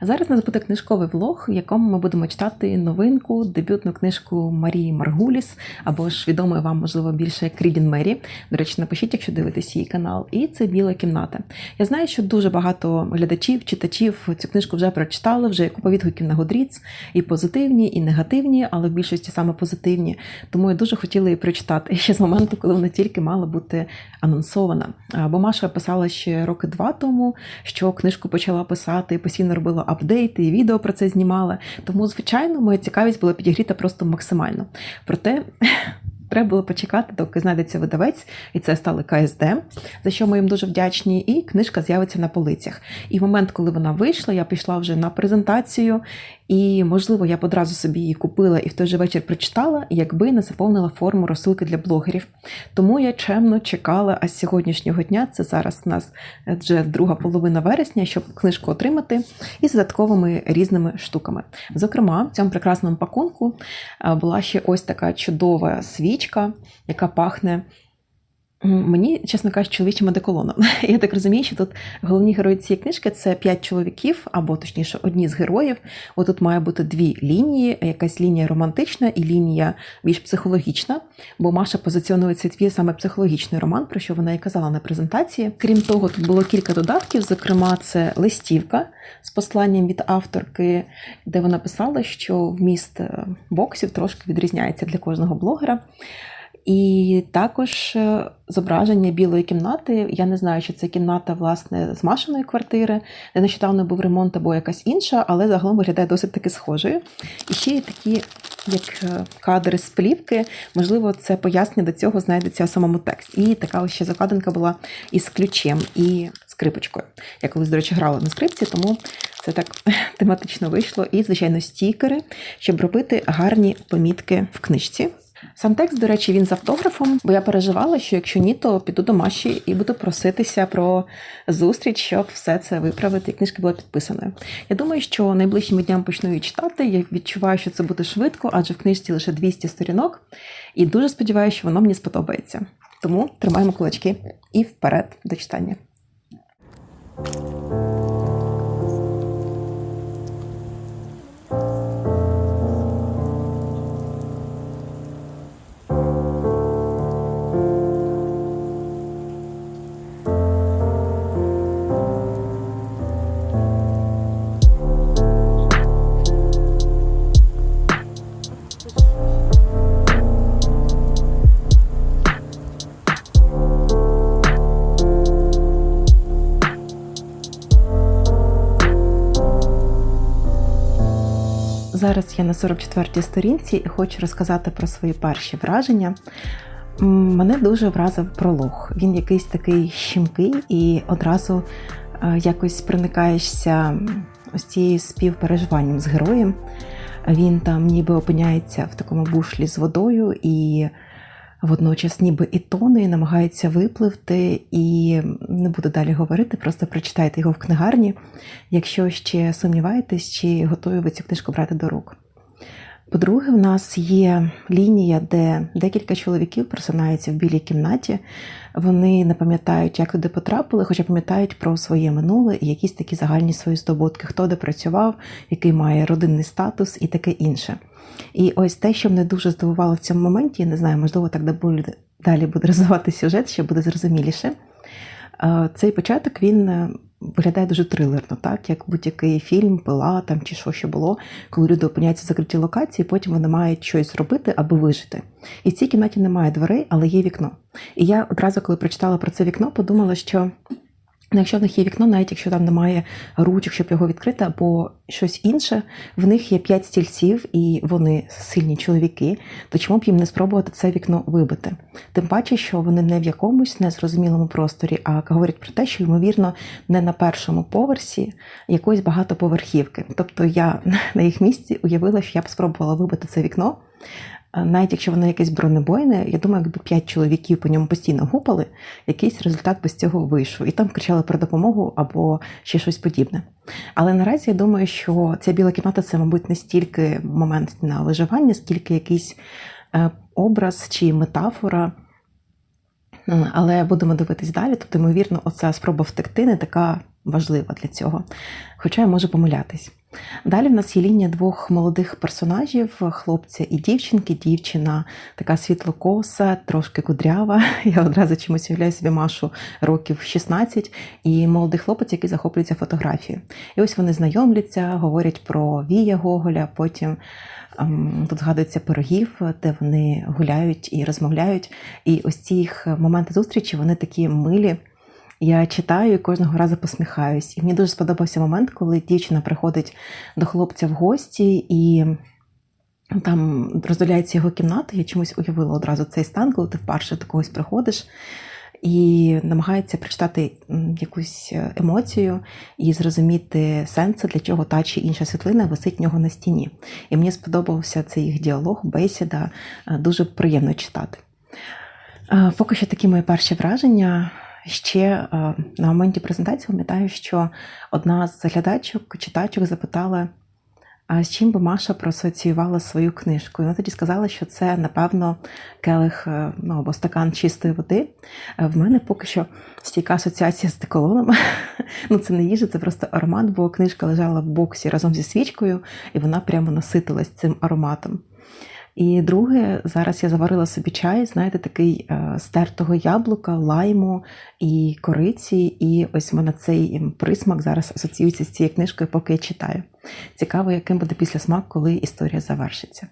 Зараз нас буде книжковий влог, в якому ми будемо читати новинку, дебютну книжку Марії Маргуліс, або ж відомої вам, можливо, більше як Рідін Мері. До речі, напишіть, якщо дивитесь її канал. І це Біла кімната. Я знаю, що дуже багато глядачів, читачів цю книжку вже прочитали, вже купа відгуків на Goodreads, і позитивні, і негативні, але в більшості саме позитивні. Тому я дуже хотіла її прочитати ще з моменту, коли вона тільки мала бути анонсована. Бо Маша писала ще роки два тому, що книжку почала писати, постійно робила апдейти, і відео про це знімала. Тому, звичайно, моя цікавість була підігріта просто максимально. Проте. Треба було почекати, доки знайдеться видавець, і це стали КСД, за що ми їм дуже вдячні. І книжка з'явиться на полицях. І в момент, коли вона вийшла, я пішла вже на презентацію, і, можливо, я б одразу собі її купила і в той же вечір прочитала, якби не заповнила форму розсилки для блогерів. Тому я чемно чекала, а з сьогоднішнього дня це зараз у нас вже друга половина вересня, щоб книжку отримати, і з додатковими різними штуками. Зокрема, в цьому прекрасному пакунку була ще ось така чудова свічка, яка пахне. Мені, чесно кажучи, чоловічим одеколоном. Я так розумію, що тут головні герої цієї книжки це п'ять чоловіків, або точніше, одні з героїв. Отут має бути дві лінії: якась лінія романтична і лінія більш психологічна. Бо Маша позиціонує цей твір саме психологічний роман, про що вона і казала на презентації. Крім того, тут було кілька додатків. Зокрема, це листівка з посланням від авторки, де вона писала, що вміст е, боксів трошки відрізняється для кожного блогера. І також е, зображення білої кімнати. Я не знаю, чи це кімната власне з Машиної квартири, де нещодавно був ремонт або якась інша, але загалом виглядає досить таки схожою. І ще є такі, як е, кадри з плівки. Можливо, це пояснення до цього знайдеться у самому тексті. І така ось ще закладинка була із ключем і скрипочкою. Я колись, до речі, грала на скрипці, тому це так тематично вийшло. І, звичайно, стікери, щоб робити гарні помітки в книжці. Сам текст, до речі, він з автографом, бо я переживала, що якщо ні, то піду до Маші і буду проситися про зустріч, щоб все це виправити, і книжка була підписаною. Я думаю, що найближчими днями почну її читати. Я відчуваю, що це буде швидко, адже в книжці лише 200 сторінок, і дуже сподіваюся, що воно мені сподобається. Тому тримаємо кулачки і вперед до читання. Зараз я на 44-й сторінці і хочу розказати про свої перші враження. Мене дуже вразив пролог. Він якийсь такий щемкий і одразу е, якось проникаєшся ось цією співпереживанням з героєм. Він там ніби опиняється в такому бушлі з водою і водночас ніби і тоне, і намагається випливти. І не буду далі говорити, просто прочитайте його в книгарні, якщо ще сумніваєтесь, чи готові ви цю книжку брати до рук. По-друге, в нас є лінія, де декілька чоловіків просинаються в білій кімнаті. Вони не пам'ятають, як туди потрапили, хоча пам'ятають про своє минуле і якісь такі загальні свої здобутки, хто де працював, який має родинний статус і таке інше. І ось те, що мене дуже здивувало в цьому моменті, я не знаю, можливо, так далі буде розвивати сюжет, що буде зрозуміліше. Е, Цей початок він е, виглядає дуже трилерно, так як будь-який фільм, пила там чи що ще було, коли люди опиняються в закритій локації, потім вони мають щось зробити, аби вижити. І в цій кімнаті немає дверей, але є вікно. І я одразу, коли прочитала про це вікно, подумала, що. Ну, якщо в них є вікно, навіть якщо там немає ручок, щоб його відкрити, або щось інше, в них є п'ять стільців, і вони сильні чоловіки, то чому б їм не спробувати це вікно вибити? Тим паче, що вони не в якомусь незрозумілому просторі, а говорять про те, що ймовірно не на першому поверсі якоїсь багатоповерхівки. Тобто я на їх місці уявила, що я б спробувала вибити це вікно. А Навіть якщо воно якесь бронебойне, я думаю, якби п'ять чоловіків по ньому постійно гупали, якийсь результат без цього вийшов. І там кричали про допомогу або ще щось подібне. Але наразі я думаю, що ця біла кімната це, мабуть, не стільки момент на виживання, скільки якийсь е, образ чи метафора. Е, Але будемо дивитись далі. Тобто, ймовірно, оця спроба втекти не така важлива для цього. Хоча я можу помилятись. Далі в нас є лінія двох молодих персонажів: хлопця і дівчинки. Дівчина така світлокоса, трошки кудрява. Я одразу чомусь уявляю собі Машу років 16, і молодий хлопець, який захоплюється фотографією. І ось вони знайомляться, говорять про Вія Гоголя. Потім ем, тут згадується пирогів, де вони гуляють і розмовляють. І ось ці їх моменти зустрічі вони такі милі. Я читаю і кожного разу посміхаюсь. І мені дуже сподобався момент, коли дівчина приходить до хлопця в гості і там розділяється його кімната. Я чомусь уявила одразу цей стан, коли ти вперше до когось приходиш. І намагається прочитати якусь емоцію і зрозуміти сенс, для чого та чи інша світлина висить в нього на стіні. І мені сподобався цей їх діалог, бесіда, дуже приємно читати. Поки що такі мої перші враження. Ще е, на моменті презентації пам'ятаю, що одна з глядачок, читачок запитала, а з чим би Маша проасоціювала свою книжку. І вона тоді сказала, що це, напевно, келих е, ну, або стакан чистої води. Е, в мене поки що стійка асоціація з деколоном. Ну, це не їжа, це просто аромат, бо книжка лежала в боксі разом зі свічкою, і вона прямо наситилась цим ароматом. І друге, зараз я заварила собі чай, знаєте, такий е, стертого яблука, лайму і кориці. І ось в мене цей присмак зараз асоціюється з цією книжкою, поки я читаю. Цікаво, яким буде після смак, коли історія завершиться.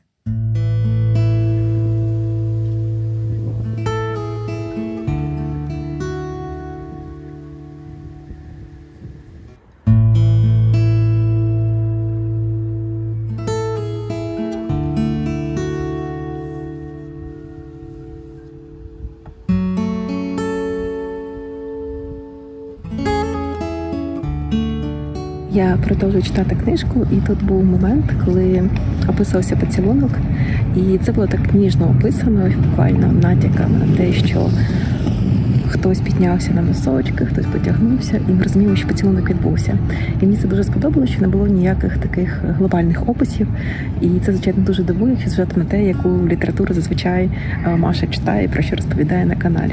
Я продовжую читати книжку, і тут був момент, коли описувався поцілунок, і це було так ніжно описано, буквально натяками на те, що хтось піднявся на носочки, хтось потягнувся, і ми розуміємо, що поцілунок відбувся. І мені це дуже сподобалося, що не було ніяких таких глобальних описів. І це, звичайно, дуже дивує, якщо зважати на те, яку літературу зазвичай е, Маша читає, про що розповідає на каналі.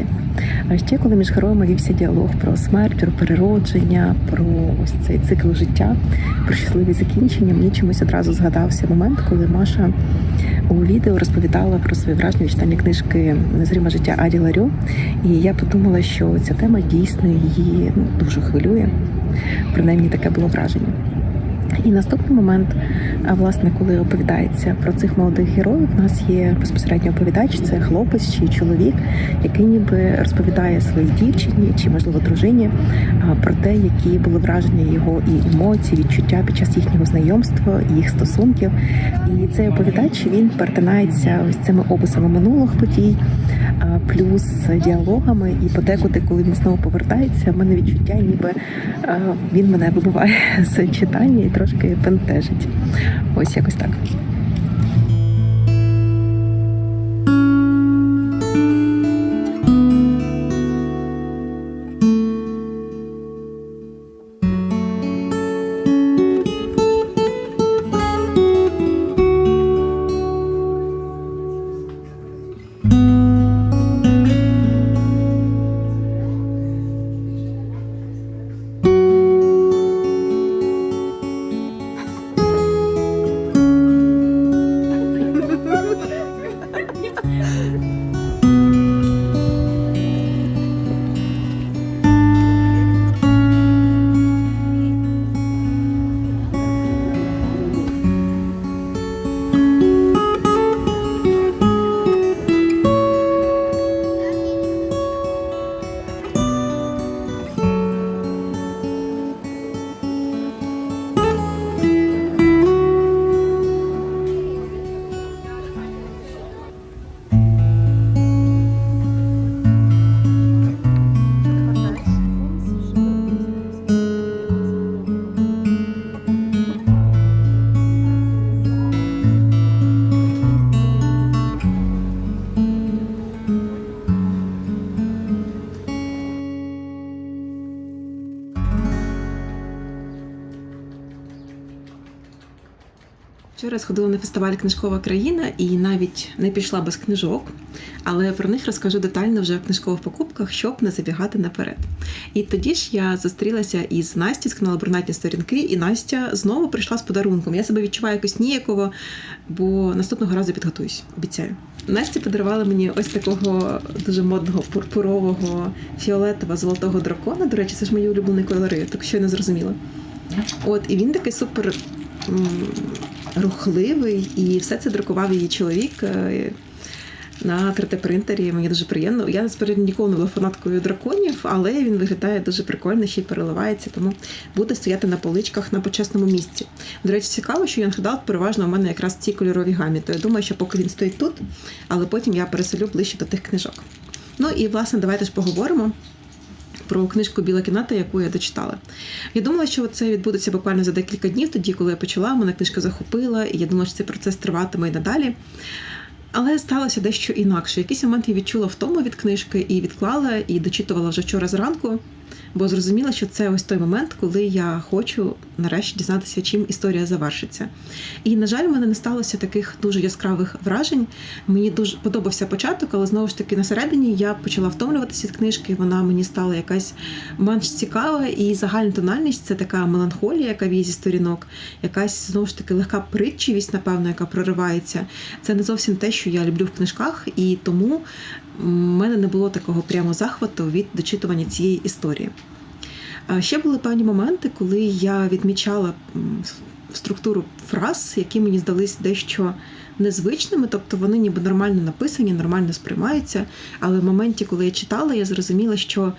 А ще коли між героями вівся діалог про смерть, про переродження, про ось цей цикл життя, про щасливі закінчення, мені чомусь одразу згадався момент, коли Маша у відео розповідала про своє враження читання книжки Незриме життя Аді Ларю. І я подумала, що ця тема дійсно її ну, дуже хвилює. Принаймні таке було враження. І наступний момент, власне, коли оповідається про цих молодих героїв, у нас є безпосередньо оповідач, це хлопець чи чоловік, який ніби розповідає своїй дівчині чи, можливо, дружині про те, які були враження його і емоції, відчуття під час їхнього знайомства, їх стосунків. І цей оповідач він перетинається ось цими описами минулих подій, плюс діалогами. І подекуди, коли він знову повертається, в мене відчуття, ніби він мене вибуває з читання і трошки пентежить. Ось якось так. Вчора сходила на фестиваль Книжкова країна і навіть не пішла без книжок, але про них розкажу детально вже в книжкових покупках, щоб не забігати наперед. І тоді ж я зустрілася із Настю з каналу Брунатні сторінки, і Настя знову прийшла з подарунком. Я себе відчуваю якось ніяково, бо наступного разу підготуюсь, обіцяю. Настя подарувала мені ось такого дуже модного пурпурового фіолетового золотого дракона. До речі, це ж мої улюблені кольори, так що я не зрозуміла. От, і він такий супер рухливий, і все це друкував її чоловік е, на 3D-принтері. Мені дуже приємно. Я насправді ніколи не була фанаткою драконів, але він виглядає дуже прикольно, ще й переливається, тому буде стояти на поличках на почесному місці. До речі, цікаво, що Young переважно у мене якраз в цій кольоровій гамі. То я думаю, що поки він стоїть тут, але потім я переселю ближче до тих книжок. Ну і власне, давайте ж поговоримо про книжку Біла кімната, яку я дочитала. Я думала, що це відбудеться буквально за декілька днів, тоді, коли я почала, мене книжка захопила, і я думала, що цей процес триватиме і надалі. Але сталося дещо інакше. Якийсь момент я відчула втому від книжки і відклала, і дочитувала вже вчора зранку, бо зрозуміла, що це ось той момент, коли я хочу нарешті дізнатися, чим історія завершиться. І, на жаль, в мене не сталося таких дуже яскравих вражень. Мені дуже подобався початок, але знову ж таки на середині я почала втомлюватися від книжки. Вона мені стала якась менш цікава, і загальна тональність це така меланхолія, яка віє зі сторінок, якась знову ж таки легка притчивість, напевно, яка проривається. Це не зовсім те, що я люблю в книжках, і тому в мене не було такого прямо захвату від дочитування цієї історії. Ще були певні моменти, коли я відмічала структуру фраз, які мені здались дещо незвичними, тобто вони ніби нормально написані, нормально сприймаються. Але в моменті, коли я читала, я зрозуміла, що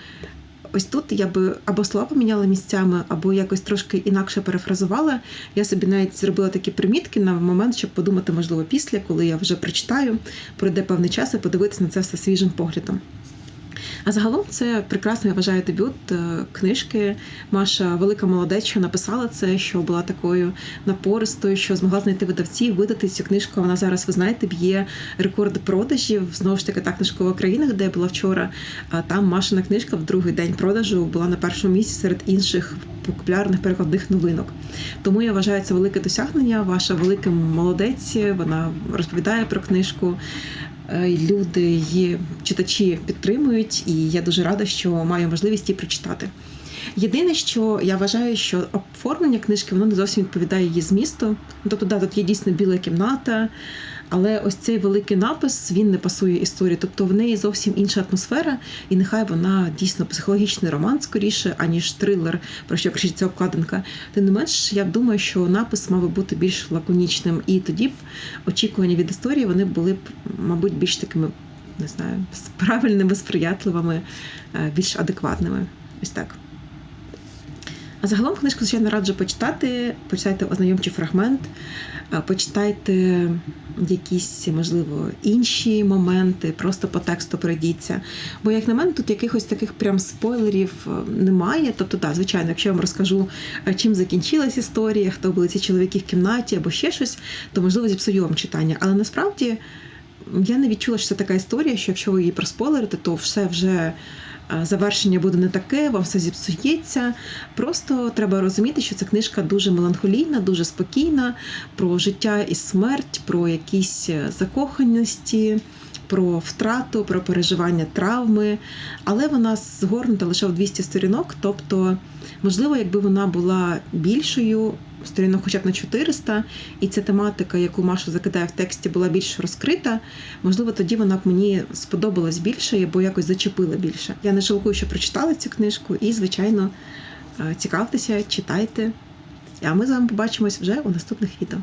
ось тут я би або слова поміняла місцями, або якось трошки інакше перефразувала. Я собі навіть зробила такі примітки на момент, щоб подумати, можливо, після, коли я вже прочитаю, пройде певний час і подивитися на це все свіжим поглядом. А загалом це прекрасно, я вважаю, дебют е, книжки. Маша велика молодець, що написала це, що була такою напористою, що змогла знайти видавців, видати цю книжку. Вона зараз, ви знаєте, б'є рекорди продажів. Знову ж таки, та книжкова країна, де я була вчора. А там Машина книжка в другий день продажу була на першому місці серед інших популярних перекладних новинок. Тому я вважаю це велике досягнення. Ваша велика молодець. Вона розповідає про книжку. Е, Люди її читачі підтримують, і я дуже рада, що маю можливість її прочитати. Єдине, що я вважаю, що оформлення книжки воно не зовсім відповідає її змісту. Ну, Тобто, да, тут є дійсно біла кімната, але ось цей великий напис він не пасує історії. Тобто в неї зовсім інша атмосфера, і нехай вона дійсно психологічний роман скоріше, аніж трилер, про що кричить ця обкладинка. Тим не менш, я думаю, що напис мав би бути більш лаконічним, і тоді б очікування від історії вони були б, мабуть, більш такими, не знаю, правильними, сприятливими, е, більш адекватними. Ось так. А загалом книжку, звичайно, раджу почитати. Почитайте ознайомчий фрагмент, почитайте якісь, можливо, інші моменти, просто по тексту пройдіться. Бо, як на мене, тут якихось таких прям спойлерів е, немає. Тобто, так, звичайно, якщо я вам розкажу, е, чим закінчилась історія, хто були ці чоловіки в кімнаті або ще щось, то можливо зіпсую вам читання. Але насправді я не відчула, що це така історія, що якщо ви її проспойлерите, то все вже завершення буде не таке, вам все зіпсується. Просто треба розуміти, що ця книжка дуже меланхолійна, дуже спокійна про життя і смерть, про якісь е, закоханості. Про втрату, про переживання травми, але вона згорнута лише в 200 сторінок. Тобто, можливо, якби вона була більшою, сторінок хоча б на 400, і ця тематика, яку Маша закидає в тексті, була більш розкрита, можливо, тоді вона б мені сподобалась більше, або якось зачепила більше. Я не жалкую, що прочитала цю книжку, і, звичайно, е, цікавтеся, читайте. А ми з вами побачимось вже у наступних відео.